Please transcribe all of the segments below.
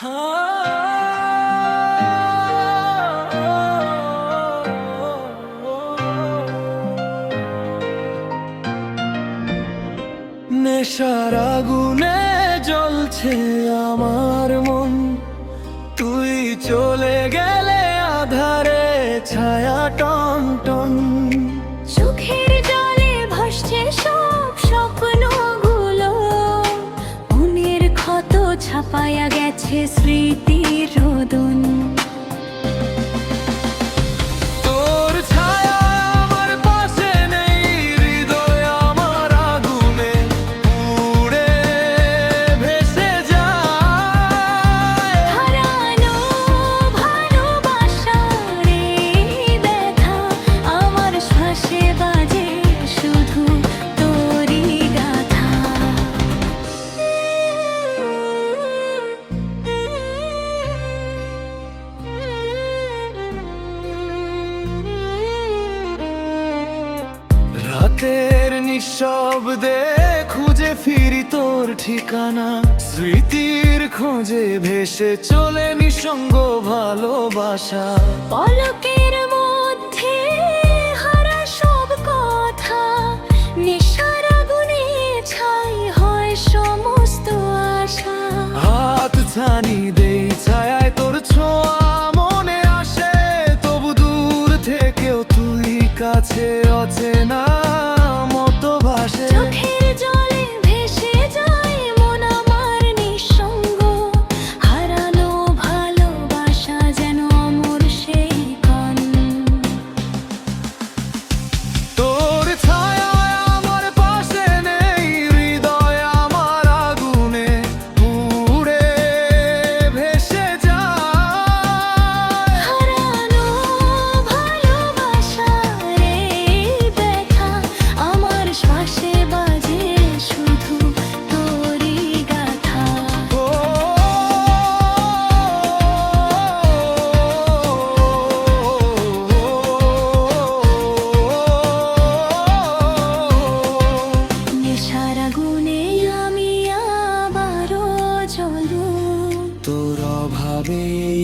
নেশার আগুনে জ্বলছে আমার মন। তুই চলে গেলে আধারে ছায়া টন টন ছাপায়া গেছে স্মৃতির রোদন। রাতের নিঃশব্দে খুঁজে ফিরি তোর ঠিকানা। স্মৃতির খোঁজে ভেসে চলে নিঃসঙ্গ ভালোবাসা। পলকের মধ্যে হারা সব কথা নেশার আগুনে ছাই হয় সমস্ত আশা। হাত ছানি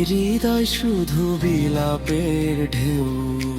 হৃদয় শুধু বিলাপের ঢেউ।